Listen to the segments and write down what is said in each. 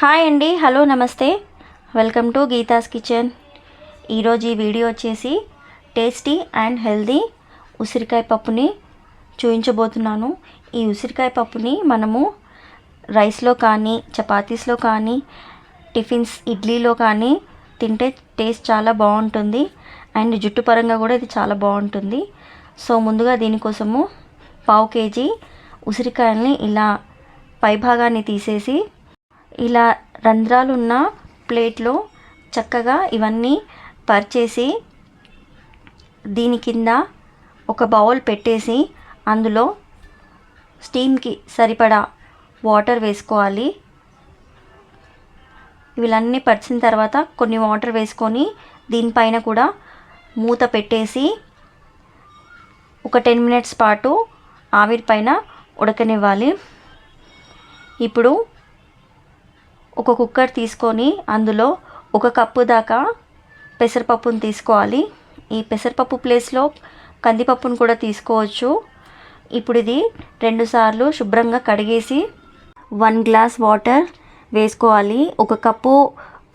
Hi అండి hello నమస్తే. Welcome to Geetha's kitchen ఈరోజు ఈ వీడియో వచ్చేసి టేస్టీ అండ్ హెల్దీ ఉసిరికాయ పప్పుని చూపించబోతున్నాను. ఈ ఉసిరికాయ పప్పుని మనము రైస్లో కానీ చపాతీస్లో కానీ టిఫిన్స్ ఇడ్లీలో కానీ తింటే టేస్ట్ చాలా బాగుంటుంది. అండ్ జుట్టు పరంగా కూడా ఇది చాలా బాగుంటుంది. సో ముందుగా దీనికోసము పావు కేజీ ఉసిరికాయల్ని ఇలా పైభాగాన్ని తీసేసి ఇలా రంధ్రాలు ఉన్న ప్లేట్లో చక్కగా ఇవన్నీ పరిచేసి దీని కింద ఒక బౌల్ పెట్టేసి అందులో స్టీమ్కి సరిపడా వాటర్ వేసుకోవాలి. వీళ్ళన్నీ పరిచిన తర్వాత కొన్ని వాటర్ వేసుకొని దీనిపైన కూడా మూత పెట్టేసి ఒక టెన్ మినిట్స్ పాటు ఆవిరి పైన ఉడకనివ్వాలి. ఇప్పుడు ఒక కుక్కర్ తీసుకొని అందులో ఒక కప్పు దాకా పెసరపప్పును తీసుకోవాలి. ఈ పెసరపప్పు ప్లేస్లో కందిపప్పును కూడా తీసుకోవచ్చు. ఇప్పుడు ఇది రెండుసార్లు శుభ్రంగా కడిగేసి వన్ గ్లాస్ వాటర్ వేసుకోవాలి. ఒక కప్పు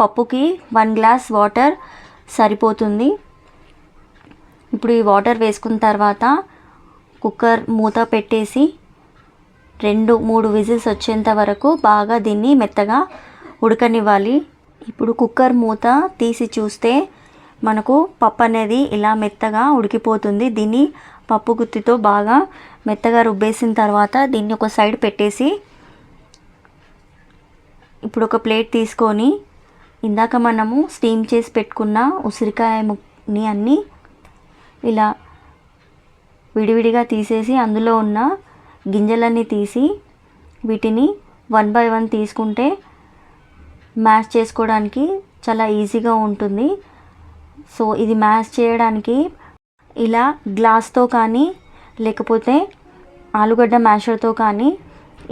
పప్పుకి వన్ గ్లాస్ వాటర్ సరిపోతుంది. ఇప్పుడు ఈ వాటర్ వేసుకున్న తర్వాత కుక్కర్ మూత పెట్టేసి రెండు మూడు విజిల్స్ వచ్చేంత వరకు బాగా దీన్ని మెత్తగా ఉడకనివ్వాలి. ఇప్పుడు కుక్కర్ మూత తీసి చూస్తే మనకు పప్పు అనేది ఇలా మెత్తగా ఉడికిపోతుంది. దీన్ని పప్పు గుత్తితో బాగా మెత్తగా రుబ్బేసిన తర్వాత దీన్ని ఒక సైడ్ పెట్టేసి ఇప్పుడు ఒక ప్లేట్ తీసుకొని ఇందాక మనము స్టీమ్ చేసి పెట్టుకున్న ఉసిరికాయ ముక్కని అన్నీ ఇలా విడివిడిగా తీసేసి అందులో ఉన్న గింజలన్నీ తీసి వీటిని వన్ బై వన్ తీసుకుంటే మ్యాష్ చేసుకోవడానికి చాలా ఈజీగా ఉంటుంది. సో ఇది మ్యాష్ చేయడానికి ఇలా గ్లాస్తో కానీ లేకపోతే ఆలుగడ్డ మ్యాషర్తో కానీ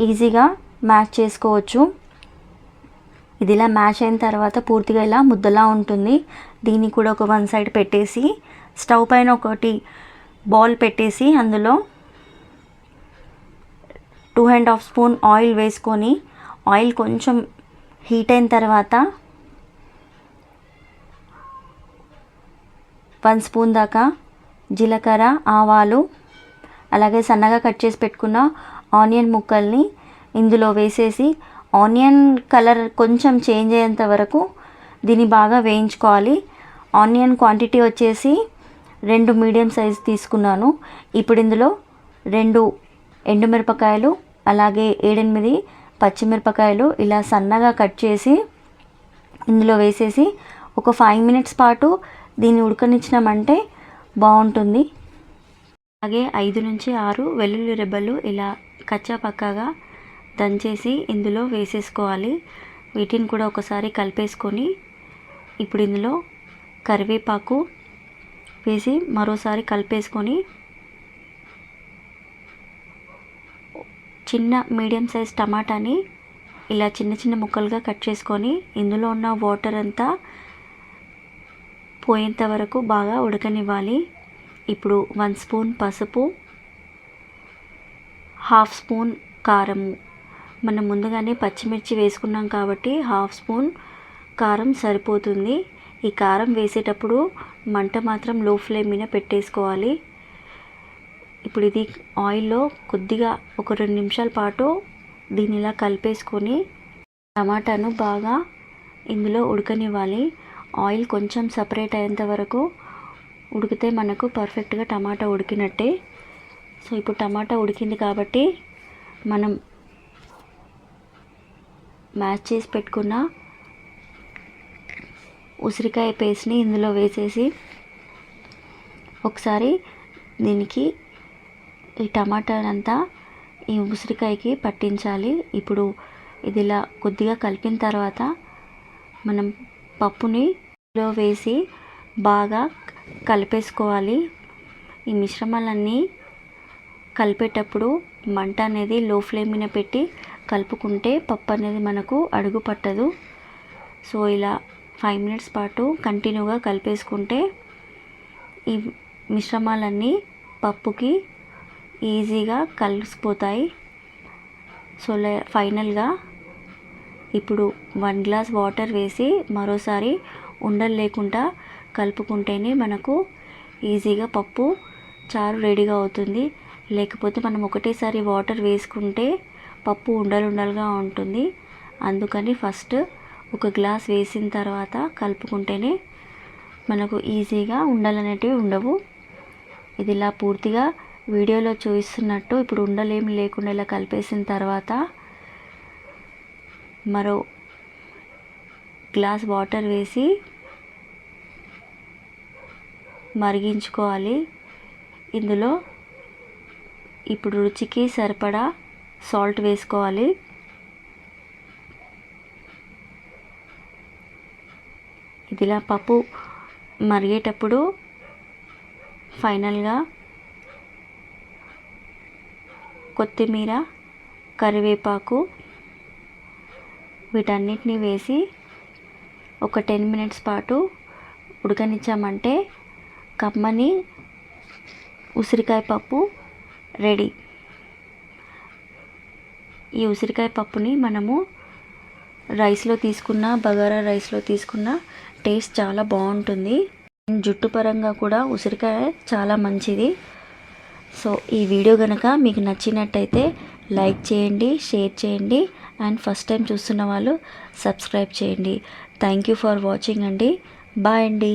ఈజీగా మ్యాష్ చేసుకోవచ్చు. ఇది ఇలా మ్యాష్ అయిన తర్వాత పూర్తిగా ఇలా ముద్దలా ఉంటుంది. దీన్ని కూడా ఒక వన్ సైడ్ పెట్టేసి స్టవ్ పైన ఒకటి బౌల్ పెట్టేసి అందులో two and half spoon oil వేసుకొని ఆయిల్ కొంచెం హీట్ అయిన తర్వాత వన్ స్పూన్ దాకా జీలకర్ర ఆవాలు అలాగే సన్నగా కట్ చేసి పెట్టుకున్న ఆనియన్ ముక్కల్ని ఇందులో వేసేసి ఆనియన్ కలర్ కొంచెం చేంజ్ అయ్యేంత వరకు దీన్ని బాగా వేయించుకోవాలి. ఆనియన్ క్వాంటిటీ వచ్చేసి రెండు మీడియం సైజ్ తీసుకున్నాను. ఇప్పుడు ఇందులో రెండు ఎండుమిరపకాయలు అలాగే ఏడెనిమిది పచ్చిమిరపకాయలు ఇలా సన్నగా కట్ చేసి ఇందులో వేసేసి ఒక ఫైవ్ మినిట్స్ పాటు దీన్ని ఉడకనిచ్చినామంటే బాగుంటుంది. అలాగే ఐదు నుంచి ఆరు వెల్లుల్లి రెబ్బలు ఇలా కచ్చాపక్కగా దంచేసి ఇందులో వేసేసుకోవాలి. వీటిని కూడా ఒకసారి కలిపేసుకొని ఇప్పుడు ఇందులో కరివేపాకు వేసి మరోసారి కలిపేసుకొని చిన్న మీడియం సైజ్ టమాటాని ఇలా చిన్న చిన్న ముక్కలుగా కట్ చేసుకొని ఇందులో ఉన్న వాటర్ అంతా పోయేంత వరకు బాగా ఉడకనివ్వాలి. ఇప్పుడు వన్ స్పూన్ పసుపు హాఫ్ స్పూన్ కారము. మనం ముందుగానే పచ్చిమిర్చి వేసుకున్నాం కాబట్టి హాఫ్ స్పూన్ కారం సరిపోతుంది. ఈ కారం వేసేటప్పుడు మంట మాత్రం లో ఫ్లేమ్ మీద పెట్టేసుకోవాలి. ఇప్పుడు ఇది ఆయిల్లో కొద్దిగా ఒక రెండు నిమిషాల పాటు దీన్ని ఇలా కలిపేసుకొని టమాటాను బాగా ఇందులో ఉడకనివ్వాలి. ఆయిల్ కొంచెం సపరేట్ అయ్యేంత వరకు ఉడికితే మనకు పర్ఫెక్ట్గా టమాటా ఉడికినట్టే. సో ఇప్పుడు టమాటా ఉడికింది కాబట్టి మనం మ్యాచ్ చేసి పెట్టుకున్న ఉసిరికాయ పేస్ట్ని ఇందులో వేసేసి ఒకసారి దీనికి ఈ టమాటానంతా ఈ ఉసిరికాయకి పట్టించాలి. ఇప్పుడు ఇది ఇలా కొద్దిగా కలిపిన తర్వాత మనం పప్పుని లో వేసి బాగా కలిపేసుకోవాలి. ఈ మిశ్రమాలన్నీ కలిపేటప్పుడు మంట అనేది లో ఫ్లేమ్ మీద పెట్టి కలుపుకుంటే పప్పు అనేది మనకు అడుగు పట్టదు. సో ఇలా ఫైవ్ మినిట్స్ పాటు కంటిన్యూగా కలిపేసుకుంటే ఈ మిశ్రమాలన్నీ పప్పుకి ఈజీగా కలిసిపోతాయి. సో ఫైనల్గా ఇప్పుడు వన్ గ్లాస్ వాటర్ వేసి మరోసారి ఉండలు లేకుండా కలుపుకుంటేనే మనకు ఈజీగా పప్పు చారు రెడీగా అవుతుంది. లేకపోతే మనం ఒకటేసారి వాటర్ వేసుకుంటే పప్పు ఉండలు ఉండలుగా ఉంటుంది. అందుకని ఫస్ట్ ఒక గ్లాస్ వేసిన తర్వాత కలుపుకుంటేనే మనకు ఈజీగా ఉండలు అనేటివి ఉండవు. ఇది ఇలా పూర్తిగా వీడియోలో చూపిస్తున్నట్టు ఇప్పుడు ఉండలేమి లేకుండా ఇలా కలిపేసిన తర్వాత మరో గ్లాస్ వాటర్ వేసి మరిగించుకోవాలి. ఇందులో ఇప్పుడు రుచికి సరిపడా సాల్ట్ వేసుకోవాలి. ఇదిలా పప్పు మరిగేటప్పుడు ఫైనల్గా కొత్తిమీర కరివేపాకు వీటన్నిటిని వేసి ఒక టెన్ మినిట్స్ పాటు ఉడకనిచ్చామంటే కమ్మని ఉసిరికాయ పప్పు రెడీ. ఈ ఉసిరికాయ పప్పుని మనము రైస్లో తీసుకున్న బగారా రైస్లో తీసుకున్న టేస్ట్ చాలా బాగుంటుంది. జుట్టు పరంగా కూడా ఉసిరికాయ చాలా మంచిది. సో ఈ వీడియో కనుక మీకు నచ్చినట్టయితే లైక్ చేయండి షేర్ చేయండి అండ్ ఫస్ట్ టైం చూస్తున్న వాళ్ళు సబ్స్క్రైబ్ చేయండి. థ్యాంక్ యూ ఫర్ వాచింగ్ అండి. బాయ్ అండి.